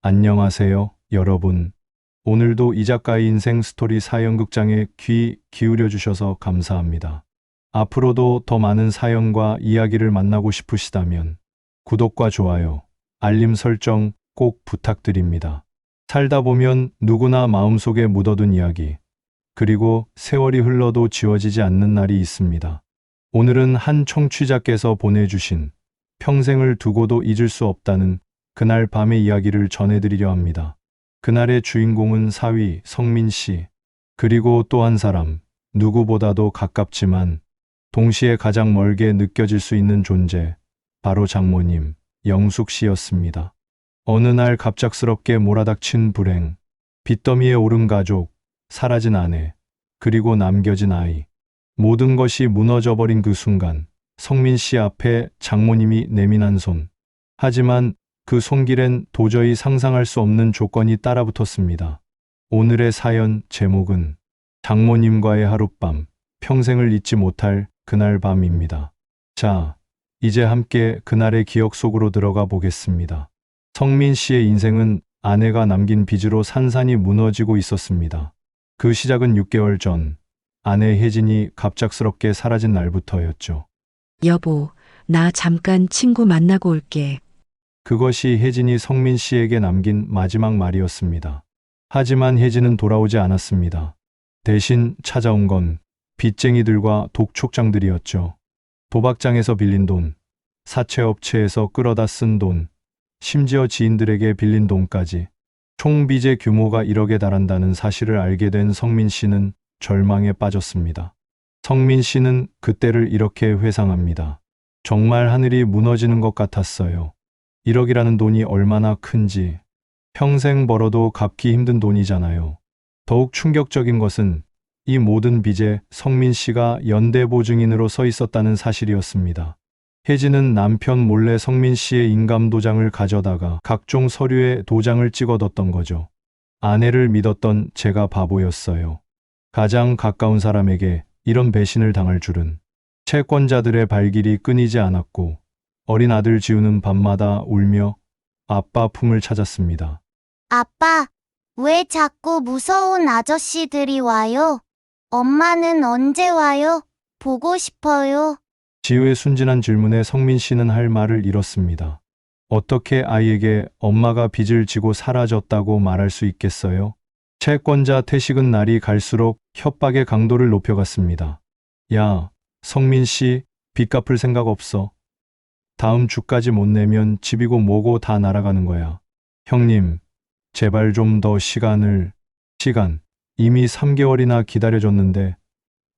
안녕하세요, 여러분. 오늘도 이 작가의 인생 스토리 사연극장에 귀 기울여 주셔서 감사합니다. 앞으로도 더 많은 사연과 이야기를 만나고 싶으시다면 구독과 좋아요, 알림 설정 꼭 부탁드립니다. 살다 보면 누구나 마음속에 묻어둔 이야기, 그리고 세월이 흘러도 지워지지 않는 날이 있습니다. 오늘은 한 청취자께서 보내주신 평생을 두고도 잊을 수 없다는 그날 밤의 이야기를 전해드리려 합니다. 그날의 주인공은 사위 성민 씨, 그리고 또 한 사람, 누구보다도 가깝지만 동시에 가장 멀게 느껴질 수 있는 존재, 바로 장모님, 영숙 씨였습니다. 어느 날 갑작스럽게 몰아닥친 불행, 빚더미에 오른 가족, 사라진 아내, 그리고 남겨진 아이. 모든 것이 무너져버린 그 순간, 성민 씨 앞에 장모님이 내민한 손. 하지만 그 손길엔 도저히 상상할 수 없는 조건이 따라붙었습니다. 오늘의 사연 제목은 장모님과의 하룻밤, 평생을 잊지 못할 그날 밤입니다. 자, 이제 함께 그날의 기억 속으로 들어가 보겠습니다. 성민 씨의 인생은 아내가 남긴 빚으로 산산이 무너지고 있었습니다. 그 시작은 6개월 전, 아내 혜진이 갑작스럽게 사라진 날부터였죠. 여보, 나 잠깐 친구 만나고 올게. 그것이 혜진이 성민 씨에게 남긴 마지막 말이었습니다. 하지만 혜진은 돌아오지 않았습니다. 대신 찾아온 건 빚쟁이들과 독촉장들이었죠. 도박장에서 빌린 돈, 사채업체에서 끌어다 쓴 돈, 심지어 지인들에게 빌린 돈까지 총 빚의 규모가 1억에 달한다는 사실을 알게 된 성민 씨는 절망에 빠졌습니다. 성민 씨는 그때를 이렇게 회상합니다. 정말 하늘이 무너지는 것 같았어요. 1억이라는 돈이 얼마나 큰지 평생 벌어도 갚기 힘든 돈이잖아요. 더욱 충격적인 것은 이 모든 빚에 성민 씨가 연대 보증인으로 서 있었다는 사실이었습니다. 혜진은 남편 몰래 성민 씨의 인감 도장을 가져다가 각종 서류에 도장을 찍어뒀던 거죠. 아내를 믿었던 제가 바보였어요. 가장 가까운 사람에게 이런 배신을 당할 줄은 채권자들의 발길이 끊이지 않았고 어린 아들 지우는 밤마다 울며 아빠 품을 찾았습니다. 아빠, 왜 자꾸 무서운 아저씨들이 와요? 엄마는 언제 와요? 보고 싶어요. 지우의 순진한 질문에 성민 씨는 할 말을 잃었습니다. 어떻게 아이에게 엄마가 빚을 지고 사라졌다고 말할 수 있겠어요? 채권자 태식은 날이 갈수록 협박의 강도를 높여갔습니다. 야, 성민 씨, 빚 갚을 생각 없어. 다음 주까지 못 내면 집이고 뭐고 다 날아가는 거야. 형님, 제발 좀 더 시간을, 시간, 이미 3개월이나 기다려줬는데,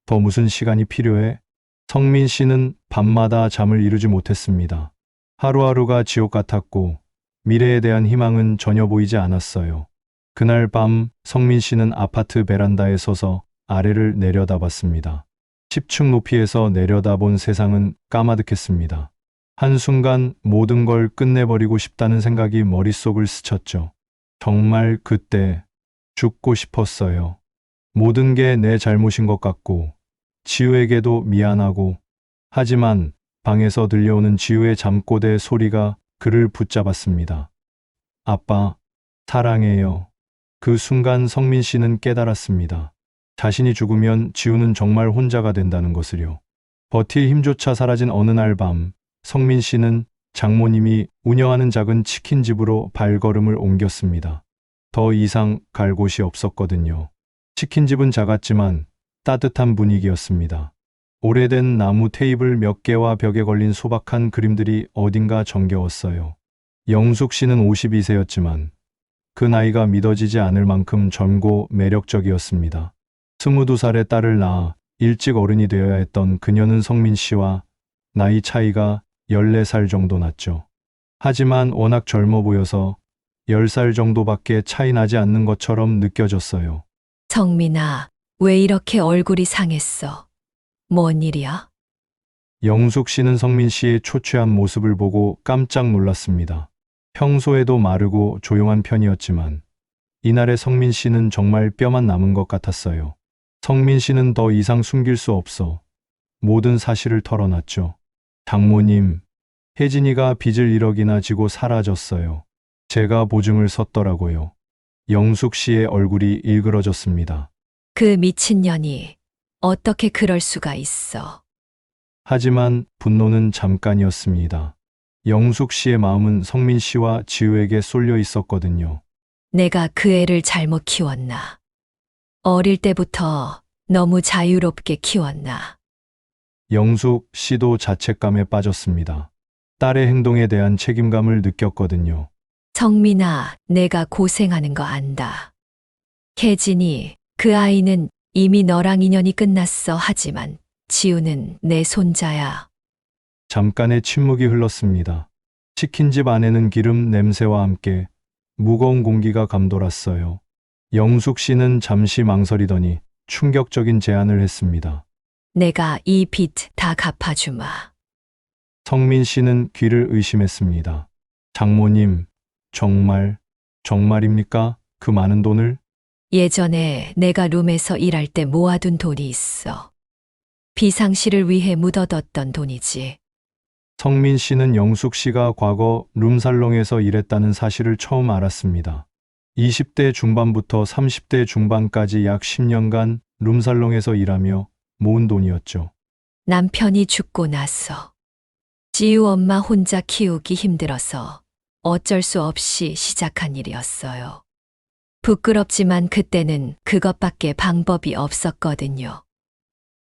더 무슨 시간이 필요해? 성민 씨는 밤마다 잠을 이루지 못했습니다. 하루하루가 지옥 같았고, 미래에 대한 희망은 전혀 보이지 않았어요. 그날 밤 성민 씨는 아파트 베란다에 서서 아래를 내려다봤습니다. 10층 높이에서 내려다본 세상은 까마득했습니다. 한순간 모든 걸 끝내버리고 싶다는 생각이 머릿속을 스쳤죠. 정말 그때 죽고 싶었어요. 모든 게 내 잘못인 것 같고, 지우에게도 미안하고, 하지만 방에서 들려오는 지우의 잠꼬대 소리가 그를 붙잡았습니다. 아빠, 사랑해요. 그 순간 성민 씨는 깨달았습니다. 자신이 죽으면 지우는 정말 혼자가 된다는 것을요. 버틸 힘조차 사라진 어느 날 밤, 성민 씨는 장모님이 운영하는 작은 치킨집으로 발걸음을 옮겼습니다. 더 이상 갈 곳이 없었거든요. 치킨집은 작았지만 따뜻한 분위기였습니다. 오래된 나무 테이블 몇 개와 벽에 걸린 소박한 그림들이 어딘가 정겨웠어요. 영숙 씨는 52세였지만 그 나이가 믿어지지 않을 만큼 젊고 매력적이었습니다. 22살의 딸을 낳아 일찍 어른이 되어야 했던 그녀는 성민 씨와 나이 차이가 14살 정도 났죠. 하지만 워낙 젊어 보여서 10살 정도밖에 차이 나지 않는 것처럼 느껴졌어요. 성민아, 왜 이렇게 얼굴이 상했어? 뭔 일이야? 영숙 씨는 성민 씨의 초췌한 모습을 보고 깜짝 놀랐습니다. 평소에도 마르고 조용한 편이었지만 이날의 성민 씨는 정말 뼈만 남은 것 같았어요. 성민 씨는 더 이상 숨길 수 없어 모든 사실을 털어놨죠. 장모님, 혜진이가 빚을 1억이나 지고 사라졌어요. 제가 보증을 섰더라고요. 영숙 씨의 얼굴이 일그러졌습니다. 그 미친년이 어떻게 그럴 수가 있어. 하지만 분노는 잠깐이었습니다. 영숙 씨의 마음은 성민 씨와 지우에게 쏠려 있었거든요. 내가 그 애를 잘못 키웠나. 어릴 때부터 너무 자유롭게 키웠나. 영숙 씨도 자책감에 빠졌습니다. 딸의 행동에 대한 책임감을 느꼈거든요. 성민아, 내가 고생하는 거 안다. 혜진이, 그 아이는 이미 너랑 인연이 끝났어 하지만 지우는 내 손자야. 잠깐의 침묵이 흘렀습니다. 치킨집 안에는 기름 냄새와 함께 무거운 공기가 감돌았어요. 영숙 씨는 잠시 망설이더니 충격적인 제안을 했습니다. 내가 이 빚 다 갚아주마. 성민 씨는 귀를 의심했습니다. 장모님, 정말, 정말입니까? 그 많은 돈을? 예전에 내가 룸에서 일할 때 모아둔 돈이 있어. 비상시를 위해 묻어뒀던 돈이지. 성민 씨는 영숙 씨가 과거 룸살롱에서 일했다는 사실을 처음 알았습니다. 20대 중반부터 30대 중반까지 약 10년간 룸살롱에서 일하며 모은 돈이었죠. 남편이 죽고 나서 지우 엄마 혼자 키우기 힘들어서 어쩔 수 없이 시작한 일이었어요. 부끄럽지만 그때는 그것밖에 방법이 없었거든요.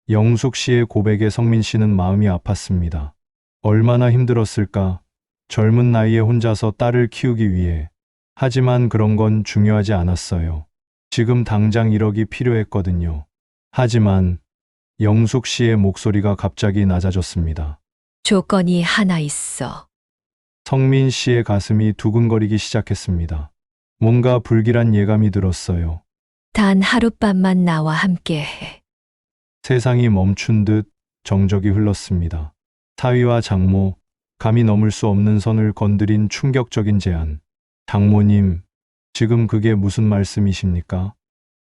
영숙 씨의 고백에 성민 씨는 마음이 아팠습니다. 얼마나 힘들었을까? 젊은 나이에 혼자서 딸을 키우기 위해. 하지만 그런 건 중요하지 않았어요. 지금 당장 1억이 필요했거든요. 하지만 영숙 씨의 목소리가 갑자기 낮아졌습니다. 조건이 하나 있어. 성민 씨의 가슴이 두근거리기 시작했습니다. 뭔가 불길한 예감이 들었어요. 단 하룻밤만 나와 함께 해. 세상이 멈춘 듯 정적이 흘렀습니다. 사위와 장모, 감히 넘을 수 없는 선을 건드린 충격적인 제안. 장모님, 지금 그게 무슨 말씀이십니까?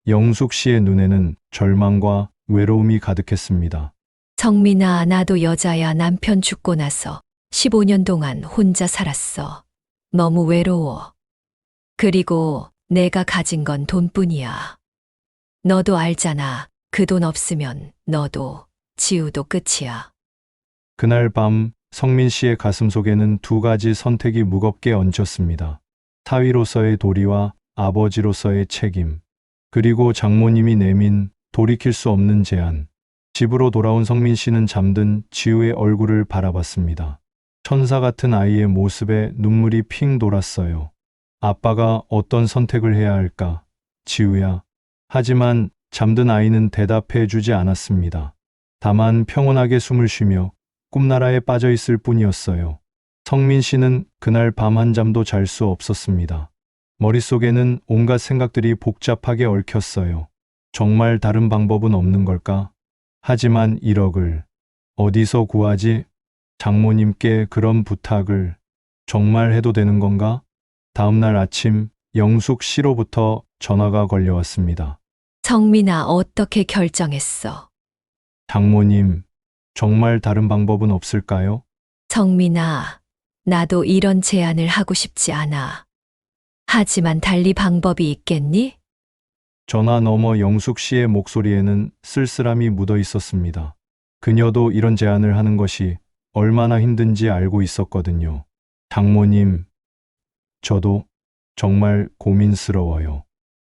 영숙 씨의 눈에는 절망과 외로움이 가득했습니다. 성민아, 나도 여자야 남편 죽고 나서 15년 동안 혼자 살았어. 너무 외로워. 그리고 내가 가진 건 돈뿐이야. 너도 알잖아. 그 돈 없으면 너도 지우도 끝이야. 그날 밤 성민 씨의 가슴 속에는 두 가지 선택이 무겁게 얹혔습니다. 사위로서의 도리와 아버지로서의 책임. 그리고 장모님이 내민 돌이킬 수 없는 제안. 집으로 돌아온 성민 씨는 잠든 지우의 얼굴을 바라봤습니다. 천사 같은 아이의 모습에 눈물이 핑 돌았어요. 아빠가 어떤 선택을 해야 할까? 지우야. 하지만 잠든 아이는 대답해 주지 않았습니다. 다만 평온하게 숨을 쉬며 꿈나라에 빠져 있을 뿐이었어요. 성민 씨는 그날 밤 한잠도 잘 수 없었습니다. 머릿속에는 온갖 생각들이 복잡하게 얽혔어요. 정말 다른 방법은 없는 걸까? 하지만 1억을 어디서 구하지? 장모님께 그런 부탁을 정말 해도 되는 건가? 다음날 아침 영숙 씨로부터 전화가 걸려왔습니다. 성민아, 어떻게 결정했어? 장모님, 정말 다른 방법은 없을까요? 성민아, 나도 이런 제안을 하고 싶지 않아. 하지만 달리 방법이 있겠니? 전화 너머 영숙 씨의 목소리에는 쓸쓸함이 묻어 있었습니다. 그녀도 이런 제안을 하는 것이 얼마나 힘든지 알고 있었거든요. 장모님, 저도 정말 고민스러워요.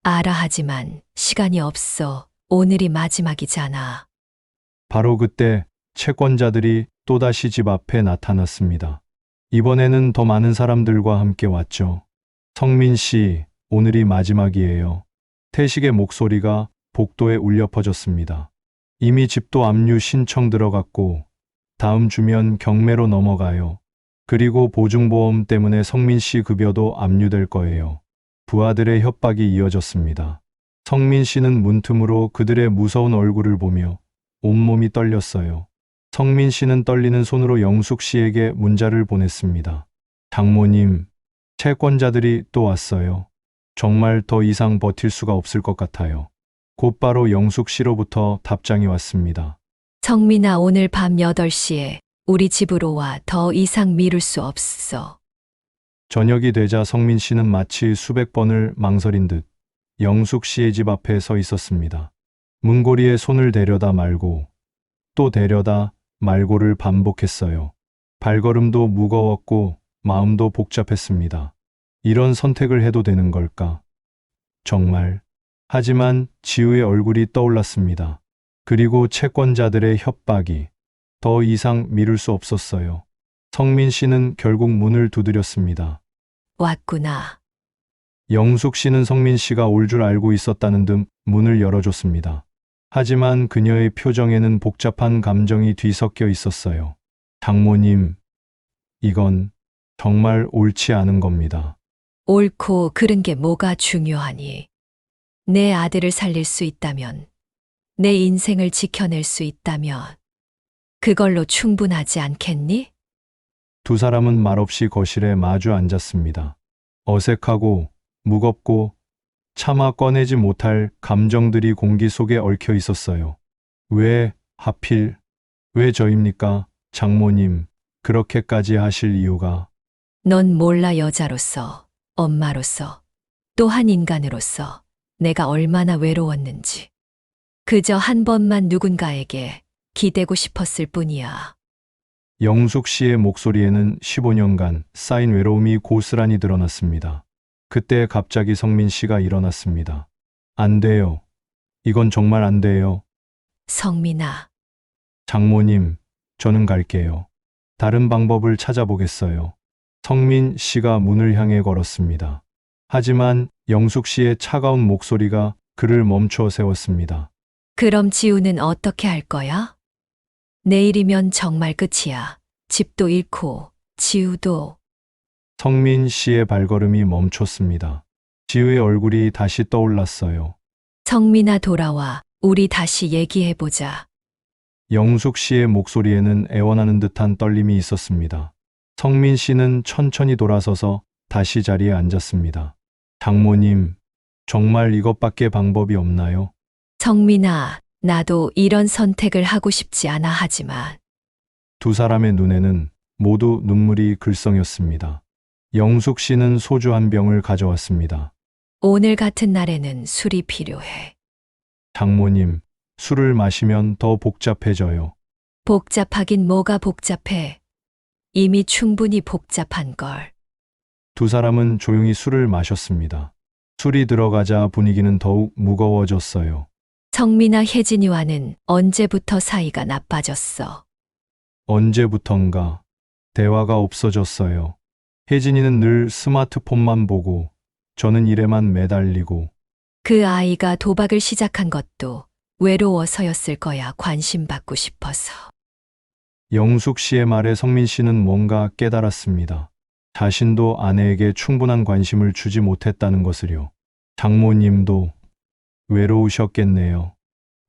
알아 하지만 시간이 없어. 오늘이 마지막이잖아. 바로 그때 채권자들이 또다시 집 앞에 나타났습니다. 이번에는 더 많은 사람들과 함께 왔죠. 성민 씨, 오늘이 마지막이에요. 태식의 목소리가 복도에 울려 퍼졌습니다. 이미 집도 압류 신청 들어갔고, 다음 주면 경매로 넘어가요. 그리고 보증보험 때문에 성민 씨 급여도 압류될 거예요. 부하들의 협박이 이어졌습니다. 성민 씨는 문틈으로 그들의 무서운 얼굴을 보며 온몸이 떨렸어요. 성민 씨는 떨리는 손으로 영숙 씨에게 문자를 보냈습니다. 장모님, 채권자들이 또 왔어요. 정말 더 이상 버틸 수가 없을 것 같아요. 곧바로 영숙 씨로부터 답장이 왔습니다. 성민아, 오늘 밤 8시에 우리 집으로 와. 더 이상 미룰 수 없어. 저녁이 되자 성민 씨는 마치 수백 번을 망설인 듯 영숙 씨의 집 앞에 서 있었습니다. 문고리에 손을 대려다 말고 또 대려다 말고를 반복했어요. 발걸음도 무거웠고 마음도 복잡했습니다. 이런 선택을 해도 되는 걸까? 정말. 하지만 지우의 얼굴이 떠올랐습니다. 그리고 채권자들의 협박이 더 이상 미룰 수 없었어요. 성민 씨는 결국 문을 두드렸습니다. 왔구나. 영숙 씨는 성민 씨가 올 줄 알고 있었다는 듯 문을 열어줬습니다. 하지만 그녀의 표정에는 복잡한 감정이 뒤섞여 있었어요. 장모님, 이건 정말 옳지 않은 겁니다. 옳고 그른 게 뭐가 중요하니? 내 아들을 살릴 수 있다면, 내 인생을 지켜낼 수 있다면, 그걸로 충분하지 않겠니? 두 사람은 말없이 거실에 마주 앉았습니다. 어색하고 무겁고 차마 꺼내지 못할 감정들이 공기 속에 얽혀 있었어요. 왜 하필 왜 저입니까? 장모님, 그렇게까지 하실 이유가 넌 몰라 여자로서, 엄마로서, 또한 인간으로서 내가 얼마나 외로웠는지. 그저 한 번만 누군가에게 기대고 싶었을 뿐이야. 영숙 씨의 목소리에는 15년간 쌓인 외로움이 고스란히 드러났습니다. 그때 갑자기 성민 씨가 일어났습니다. 안 돼요. 이건 정말 안 돼요. 성민아, 장모님, 저는 갈게요. 다른 방법을 찾아보겠어요. 성민 씨가 문을 향해 걸었습니다. 하지만 영숙 씨의 차가운 목소리가 그를 멈춰 세웠습니다. 그럼 지우는 어떻게 할 거야? 내일이면 정말 끝이야. 집도 잃고, 지우도. 성민 씨의 발걸음이 멈췄습니다. 지우의 얼굴이 다시 떠올랐어요. 성민아 돌아와. 우리 다시 얘기해보자. 영숙 씨의 목소리에는 애원하는 듯한 떨림이 있었습니다. 성민 씨는 천천히 돌아서서 다시 자리에 앉았습니다. 장모님, 정말 이것밖에 방법이 없나요? 성민아, 나도 이런 선택을 하고 싶지 않아 하지만, 두 사람의 눈에는 모두 눈물이 글썽였습니다. 영숙 씨는 소주 한 병을 가져왔습니다. 오늘 같은 날에는 술이 필요해. 장모님, 술을 마시면 더 복잡해져요. 복잡하긴 뭐가 복잡해. 이미 충분히 복잡한 걸. 두 사람은 조용히 술을 마셨습니다. 술이 들어가자 분위기는 더욱 무거워졌어요. 성민아 혜진이와는 언제부터 사이가 나빠졌어. 언제부턴가 대화가 없어졌어요. 혜진이는 늘 스마트폰만 보고 저는 일에만 매달리고 그 아이가 도박을 시작한 것도 외로워서였을 거야, 관심 받고 싶어서. 영숙 씨의 말에 성민 씨는 뭔가 깨달았습니다. 자신도 아내에게 충분한 관심을 주지 못했다는 것을요. 장모님도 외로우셨겠네요.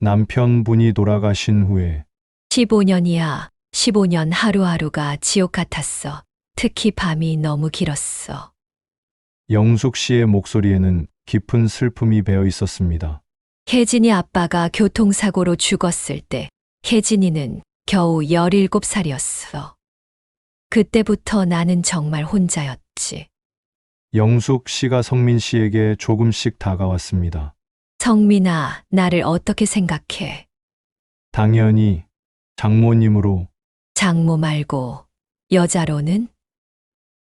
남편분이 돌아가신 후에 15년이야. 15년 하루하루가 지옥 같았어. 특히 밤이 너무 길었어. 영숙 씨의 목소리에는 깊은 슬픔이 배어 있었습니다. 혜진이 아빠가 교통사고로 죽었을 때 혜진이는 겨우 17살이었어. 그때부터 나는 정말 혼자였지. 영숙 씨가 성민 씨에게 조금씩 다가왔습니다. 성민아, 나를 어떻게 생각해? 당연히 장모님으로 장모 말고 여자로는?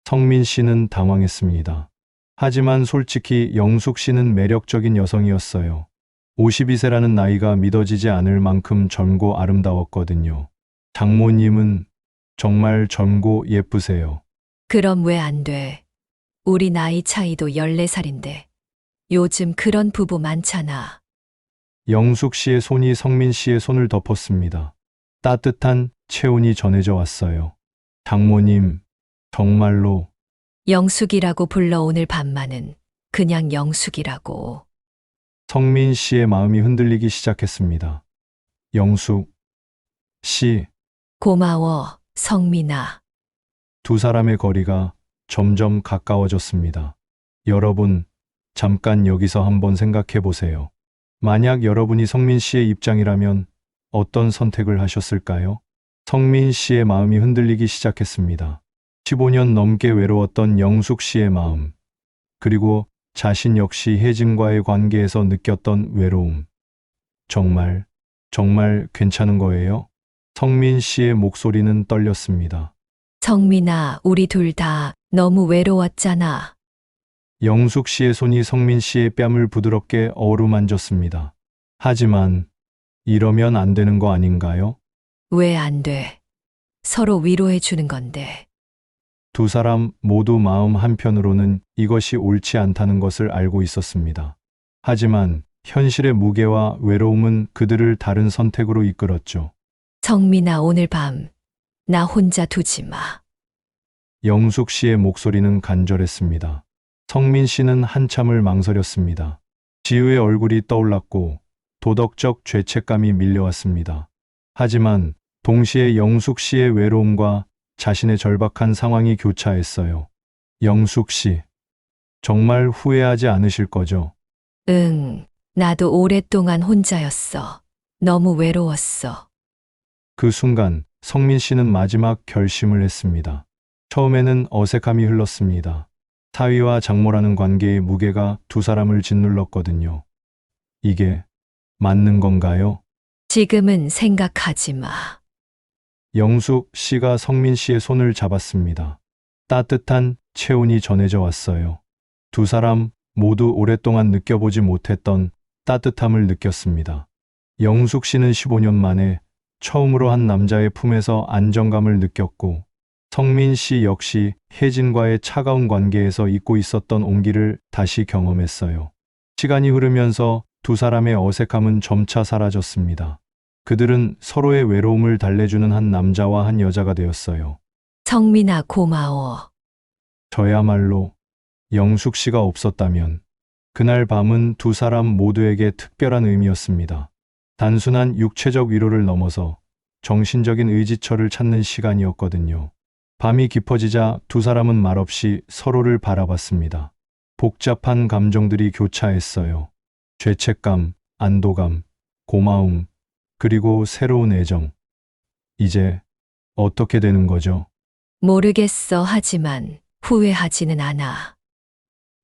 성민 씨는 당황했습니다. 하지만 솔직히 영숙 씨는 매력적인 여성이었어요. 52세라는 나이가 믿어지지 않을 만큼 젊고 아름다웠거든요. 장모님은 정말 젊고 예쁘세요. 그럼 왜 안 돼? 우리 나이 차이도 14살인데. 요즘 그런 부부 많잖아. 영숙 씨의 손이 성민 씨의 손을 덮었습니다. 따뜻한 체온이 전해져 왔어요. 장모님, 정말로 영숙이라고 불러 오늘 밤만은 그냥 영숙이라고. 성민 씨의 마음이 흔들리기 시작했습니다. 영숙 씨, 고마워, 성민아. 두 사람의 거리가 점점 가까워졌습니다. 여러분, 잠깐 여기서 한번 생각해 보세요. 만약 여러분이 성민 씨의 입장이라면 어떤 선택을 하셨을까요? 성민 씨의 마음이 흔들리기 시작했습니다. 15년 넘게 외로웠던 영숙 씨의 마음, 그리고 자신 역시 혜진과의 관계에서 느꼈던 외로움. 정말, 정말 괜찮은 거예요? 성민 씨의 목소리는 떨렸습니다. 성민아, 우리 둘 다 너무 외로웠잖아. 영숙 씨의 손이 성민 씨의 뺨을 부드럽게 어루만졌습니다. 하지만, 이러면 안 되는 거 아닌가요? 왜 안 돼? 서로 위로해 주는 건데. 두 사람 모두 마음 한편으로는 이것이 옳지 않다는 것을 알고 있었습니다. 하지만 현실의 무게와 외로움은 그들을 다른 선택으로 이끌었죠. 성민아, 오늘 밤, 나 혼자 두지 마. 영숙 씨의 목소리는 간절했습니다. 성민 씨는 한참을 망설였습니다. 지우의 얼굴이 떠올랐고 도덕적 죄책감이 밀려왔습니다. 하지만 동시에 영숙 씨의 외로움과 자신의 절박한 상황이 교차했어요. 영숙 씨, 정말 후회하지 않으실 거죠? 응, 나도 오랫동안 혼자였어. 너무 외로웠어. 그 순간 성민 씨는 마지막 결심을 했습니다. 처음에는 어색함이 흘렀습니다. 사위와 장모라는 관계의 무게가 두 사람을 짓눌렀거든요. 이게 맞는 건가요? 지금은 생각하지 마. 영숙 씨가 성민 씨의 손을 잡았습니다. 따뜻한 체온이 전해져 왔어요. 두 사람 모두 오랫동안 느껴보지 못했던 따뜻함을 느꼈습니다. 영숙 씨는 15년 만에 처음으로 한 남자의 품에서 안정감을 느꼈고, 성민 씨 역시 혜진과의 차가운 관계에서 잊고 있었던 온기를 다시 경험했어요. 시간이 흐르면서 두 사람의 어색함은 점차 사라졌습니다. 그들은 서로의 외로움을 달래주는 한 남자와 한 여자가 되었어요. 성민아, 고마워. 저야말로 영숙 씨가 없었다면 그날 밤은 두 사람 모두에게 특별한 의미였습니다. 단순한 육체적 위로를 넘어서 정신적인 의지처를 찾는 시간이었거든요. 밤이 깊어지자 두 사람은 말없이 서로를 바라봤습니다. 복잡한 감정들이 교차했어요. 죄책감, 안도감, 고마움, 그리고 새로운 애정. 이제 어떻게 되는 거죠? 모르겠어 하지만 후회하지는 않아.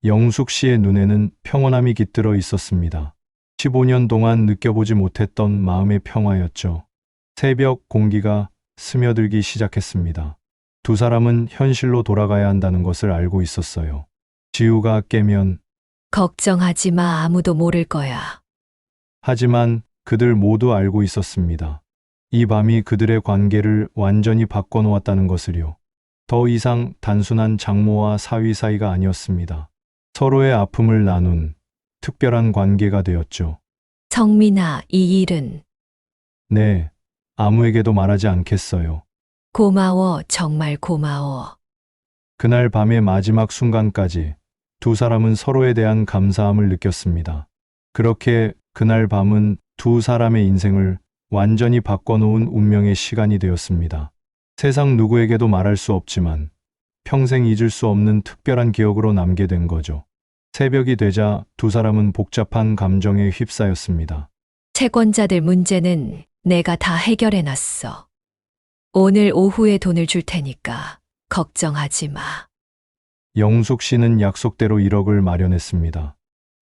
영숙 씨의 눈에는 평온함이 깃들어 있었습니다. 15년 동안 느껴보지 못했던 마음의 평화였죠. 새벽 공기가 스며들기 시작했습니다. 두 사람은 현실로 돌아가야 한다는 것을 알고 있었어요. 지우가 깨면, 걱정하지 마. 아무도 모를 거야. 하지만 그들 모두 알고 있었습니다. 이 밤이 그들의 관계를 완전히 바꿔놓았다는 것을요. 더 이상 단순한 장모와 사위 사이가 아니었습니다. 서로의 아픔을 나눈 특별한 관계가 되었죠. 성민아, 이 일은 네, 아무에게도 말하지 않겠어요. 고마워. 정말 고마워. 그날 밤의 마지막 순간까지 두 사람은 서로에 대한 감사함을 느꼈습니다. 그렇게 그날 밤은 두 사람의 인생을 완전히 바꿔놓은 운명의 시간이 되었습니다. 세상 누구에게도 말할 수 없지만 평생 잊을 수 없는 특별한 기억으로 남게 된 거죠. 새벽이 되자 두 사람은 복잡한 감정에 휩싸였습니다. 채권자들 문제는 내가 다 해결해 놨어. 오늘 오후에 돈을 줄 테니까 걱정하지 마. 영숙 씨는 약속대로 1억을 마련했습니다.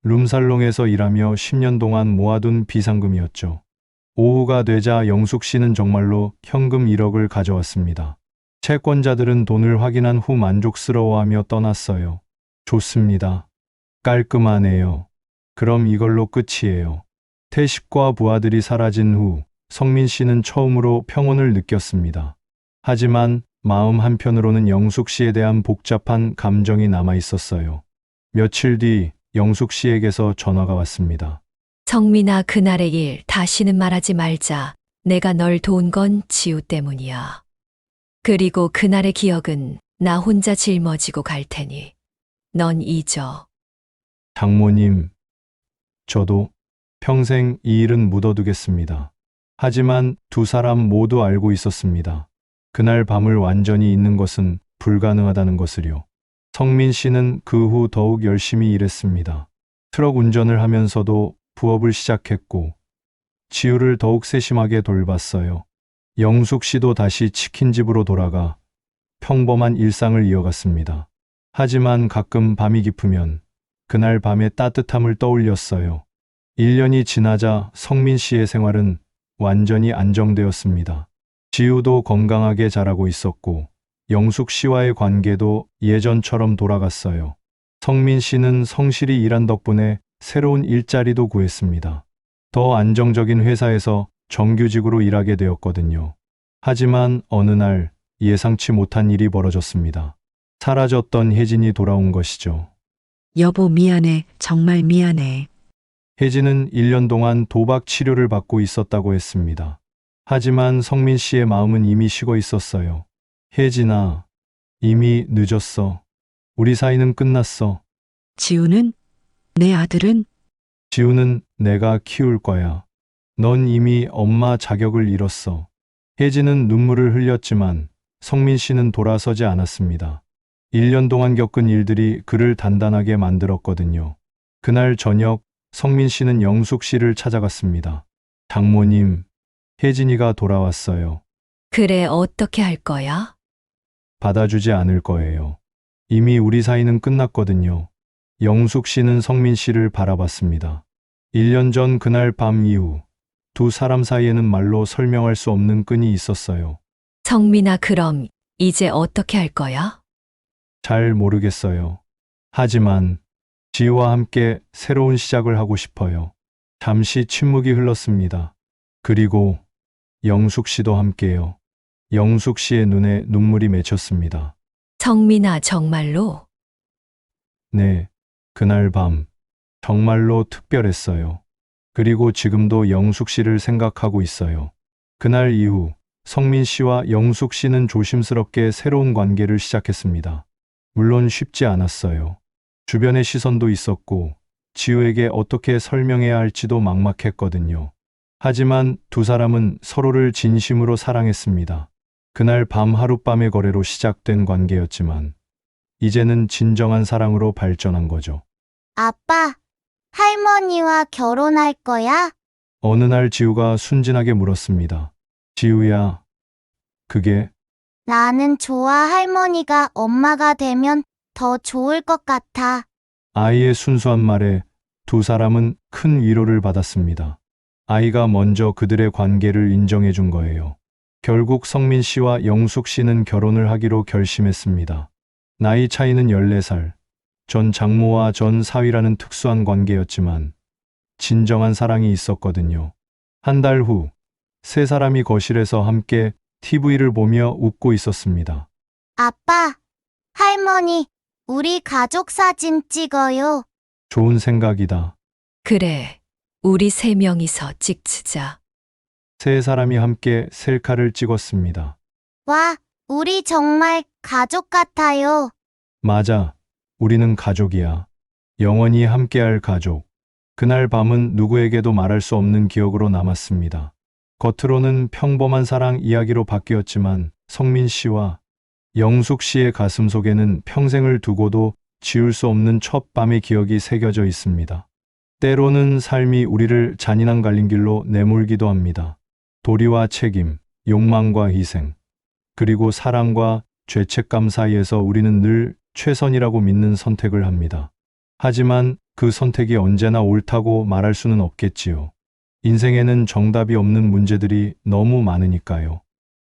룸살롱에서 일하며 10년 동안 모아둔 비상금이었죠. 오후가 되자 영숙 씨는 정말로 현금 1억을 가져왔습니다. 채권자들은 돈을 확인한 후 만족스러워하며 떠났어요. 좋습니다. 깔끔하네요. 그럼 이걸로 끝이에요. 태식과 부하들이 사라진 후 성민 씨는 처음으로 평온을 느꼈습니다. 하지만 마음 한편으로는 영숙 씨에 대한 복잡한 감정이 남아 있었어요. 며칠 뒤 영숙 씨에게서 전화가 왔습니다. 성민아, 그날의 일 다시는 말하지 말자. 내가 널 도운 건 지우 때문이야. 그리고 그날의 기억은 나 혼자 짊어지고 갈 테니 넌 잊어. 장모님, 저도 평생 이 일은 묻어두겠습니다. 하지만 두 사람 모두 알고 있었습니다. 그날 밤을 완전히 잊는 것은 불가능하다는 것을요. 성민 씨는 그 후 더욱 열심히 일했습니다. 트럭 운전을 하면서도 부업을 시작했고, 지우를 더욱 세심하게 돌봤어요. 영숙 씨도 다시 치킨집으로 돌아가 평범한 일상을 이어갔습니다. 하지만 가끔 밤이 깊으면 그날 밤의 따뜻함을 떠올렸어요. 1년이 지나자 성민 씨의 생활은 완전히 안정되었습니다. 지우도 건강하게 자라고 있었고 영숙 씨와의 관계도 예전처럼 돌아갔어요. 성민 씨는 성실히 일한 덕분에 새로운 일자리도 구했습니다. 더 안정적인 회사에서 정규직으로 일하게 되었거든요. 하지만 어느 날 예상치 못한 일이 벌어졌습니다. 사라졌던 혜진이 돌아온 것이죠. 여보 미안해. 정말 미안해. 혜진은 1년 동안 도박 치료를 받고 있었다고 했습니다. 하지만 성민 씨의 마음은 이미 식어 있었어요. 혜진아, 이미 늦었어. 우리 사이는 끝났어. 지우는? 내 아들은? 지우는 내가 키울 거야. 넌 이미 엄마 자격을 잃었어. 혜진은 눈물을 흘렸지만 성민 씨는 돌아서지 않았습니다. 1년 동안 겪은 일들이 그를 단단하게 만들었거든요. 그날 저녁 성민 씨는 영숙 씨를 찾아갔습니다. 장모님, 혜진이가 돌아왔어요. 그래, 어떻게 할 거야? 받아주지 않을 거예요. 이미 우리 사이는 끝났거든요. 영숙 씨는 성민 씨를 바라봤습니다. 1년 전 그날 밤 이후 두 사람 사이에는 말로 설명할 수 없는 끈이 있었어요. 성민아, 그럼 이제 어떻게 할 거야? 잘 모르겠어요. 하지만 지우와 함께 새로운 시작을 하고 싶어요. 잠시 침묵이 흘렀습니다. 그리고 영숙 씨도 함께요. 영숙 씨의 눈에 눈물이 맺혔습니다. 성민아, 정말로? 네, 그날 밤 정말로 특별했어요. 그리고 지금도 영숙 씨를 생각하고 있어요. 그날 이후 성민 씨와 영숙 씨는 조심스럽게 새로운 관계를 시작했습니다. 물론 쉽지 않았어요. 주변의 시선도 있었고 지우에게 어떻게 설명해야 할지도 막막했거든요. 하지만 두 사람은 서로를 진심으로 사랑했습니다. 그날 밤 하룻밤의 거래로 시작된 관계였지만 이제는 진정한 사랑으로 발전한 거죠. 아빠, 할머니와 결혼할 거야? 어느 날 지우가 순진하게 물었습니다. 지우야, 그게 나는 좋아 할머니가 엄마가 되면 더 좋을 것 같아. 아이의 순수한 말에 두 사람은 큰 위로를 받았습니다. 아이가 먼저 그들의 관계를 인정해 준 거예요. 결국 성민 씨와 영숙 씨는 결혼을 하기로 결심했습니다. 나이 차이는 14살. 전 장모와 전 사위라는 특수한 관계였지만 진정한 사랑이 있었거든요. 한 달 후, 세 사람이 거실에서 함께 TV를 보며 웃고 있었습니다. 아빠, 할머니, 우리 가족 사진 찍어요. 좋은 생각이다. 그래, 우리 세 명이서 찍자. 세 사람이 함께 셀카를 찍었습니다. 와, 우리 정말 가족 같아요. 맞아. 우리는 가족이야. 영원히 함께할 가족. 그날 밤은 누구에게도 말할 수 없는 기억으로 남았습니다. 겉으로는 평범한 사랑 이야기로 바뀌었지만 성민 씨와 영숙 씨의 가슴 속에는 평생을 두고도 지울 수 없는 첫 밤의 기억이 새겨져 있습니다. 때로는 삶이 우리를 잔인한 갈림길로 내몰기도 합니다. 도리와 책임, 욕망과 희생, 그리고 사랑과 죄책감 사이에서 우리는 늘 최선이라고 믿는 선택을 합니다. 하지만 그 선택이 언제나 옳다고 말할 수는 없겠지요. 인생에는 정답이 없는 문제들이 너무 많으니까요.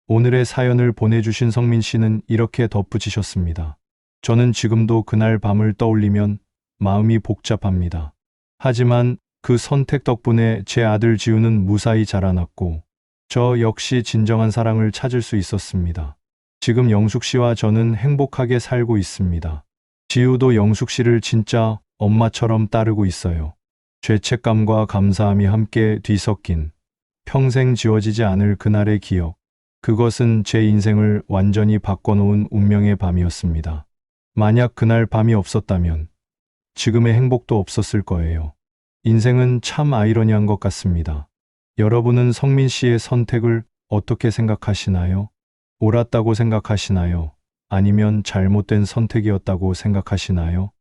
오늘의 사연을 보내주신 성민 씨는 이렇게 덧붙이셨습니다. 저는 지금도 그날 밤을 떠올리면 마음이 복잡합니다. 하지만 그 선택 덕분에 제 아들 지우는 무사히 자라났고 저 역시 진정한 사랑을 찾을 수 있었습니다. 지금 영숙 씨와 저는 행복하게 살고 있습니다. 지우도 영숙 씨를 진짜 엄마처럼 따르고 있어요. 죄책감과 감사함이 함께 뒤섞인 평생 지워지지 않을 그날의 기억. 그것은 제 인생을 완전히 바꿔놓은 운명의 밤이었습니다. 만약 그날 밤이 없었다면 지금의 행복도 없었을 거예요. 인생은 참 아이러니한 것 같습니다. 여러분은 성민 씨의 선택을 어떻게 생각하시나요? 옳았다고 생각하시나요? 아니면 잘못된 선택이었다고 생각하시나요?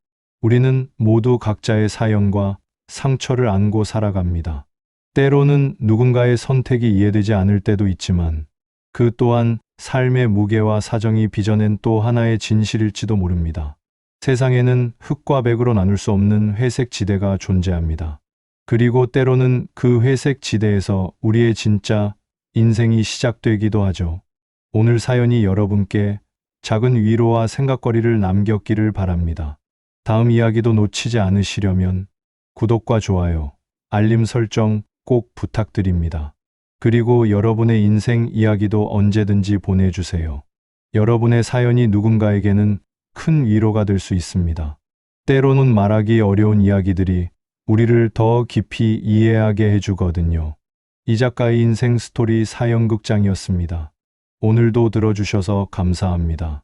우리는 모두 각자의 사연과 상처를 안고 살아갑니다. 때로는 누군가의 선택이 이해되지 않을 때도 있지만 그 또한 삶의 무게와 사정이 빚어낸 또 하나의 진실일지도 모릅니다. 세상에는 흙과 백으로 나눌 수 없는 회색 지대가 존재합니다. 그리고 때로는 그 회색 지대에서 우리의 진짜 인생이 시작되기도 하죠. 오늘 사연이 여러분께 작은 위로와 생각거리를 남겼기를 바랍니다. 다음 이야기도 놓치지 않으시려면 구독과 좋아요, 알림 설정 꼭 부탁드립니다. 그리고 여러분의 인생 이야기도 언제든지 보내주세요. 여러분의 사연이 누군가에게는 큰 위로가 될 수 있습니다. 때로는 말하기 어려운 이야기들이 우리를 더 깊이 이해하게 해주거든요. 이 작가의 인생 스토리 사연극장이었습니다. 오늘도 들어주셔서 감사합니다.